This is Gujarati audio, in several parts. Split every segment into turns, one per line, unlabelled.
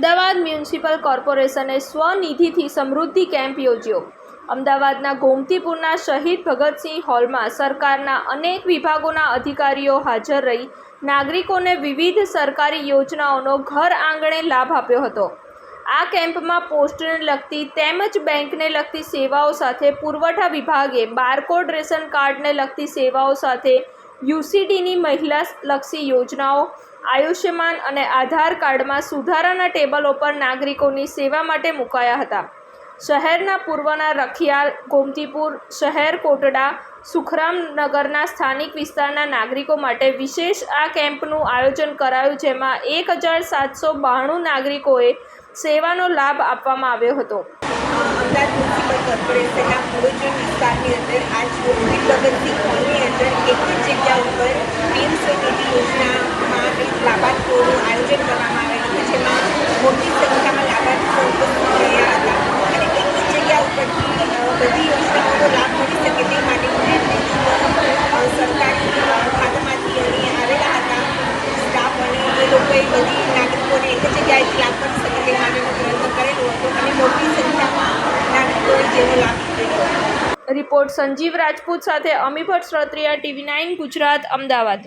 અમદાવાદ મ્યુનિસિપલ કોર્પોરેશને સ્વનિધિથી સમૃદ્ધિ કેમ્પ યોજ્યો. અમદાવાદના ગોમતીપુરના શહીદ ભગતસિંહ હોલમાં સરકારના અનેક વિભાગોના અધિકારીઓ હાજર રહી નાગરિકોને વિવિધ સરકારી યોજનાઓનો ઘર આંગણે લાભ આપ્યો હતો. આ કેમ્પમાં પોસ્ટને લગતી તેમજ બેંકને લગતી સેવાઓ સાથે પુરવઠા વિભાગે બારકોડ રેશન કાર્ડને લગતી સેવાઓ સાથે યુસીડીની મહિલા લક્ષી યોજનાઓ આયુષ્યમાન અને આધાર કાર્ડમાં સુધારાના ટેબલો પર નાગરિકોની સેવા માટે મુકાયા હતા. શહેરના પૂર્વના રખિયાલ, ગોમતીપુર શહેર, કોટડા, સુખરામનગરના સ્થાનિક વિસ્તારના નાગરિકો માટે વિશેષ આ કેમ્પનું આયોજન કરાયું, જેમાં એક હજાર સાતસો બાણું નાગરિકોએ સેવાનો લાભ આપવામાં આવ્યો હતો.
અમદાવાદ મ્યુનિસિપલ કોર્પોરેશનના પૂર્વજન અંદર આજ હોલની અંદર એક જગ્યા ઉપર પીએમ યોજનામાં એક લાભાર્થીઓનું આયોજન કરવામાં આવેલું હતું જેમાં મોટી સંખ્યામાં લાભાર્થીઓ ઉપસ્થિત રહ્યા હતા અને એક જ જગ્યા ઉપરથી અ, બધી યોજનાઓનો લાભ મળી શકે તે માટે અ, સરકારી અ, ખાતામાંથી અહીં આવેલા હતા સ્ટાફ એ બધી નાગરિકોને એક જ જગ્યાએથી લાભ મળી શકે તે માટેનો પ્રયત્ન કરેલો હતો અને મોટી સંખ્યામાં નાગરિકોએ જેનો લાભ લીધેલો
રિપોર્ટ સંજીવ રાજપૂત સાથે અમીભટ શ્રોત્રિયા ટીવી નાઇન ગુજરાત અમદાવાદ.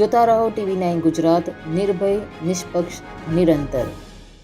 જોતા રહો ટીવી નાઇન ગુજરાત નિર્ભય નિષ્પક્ષ નિરંતર.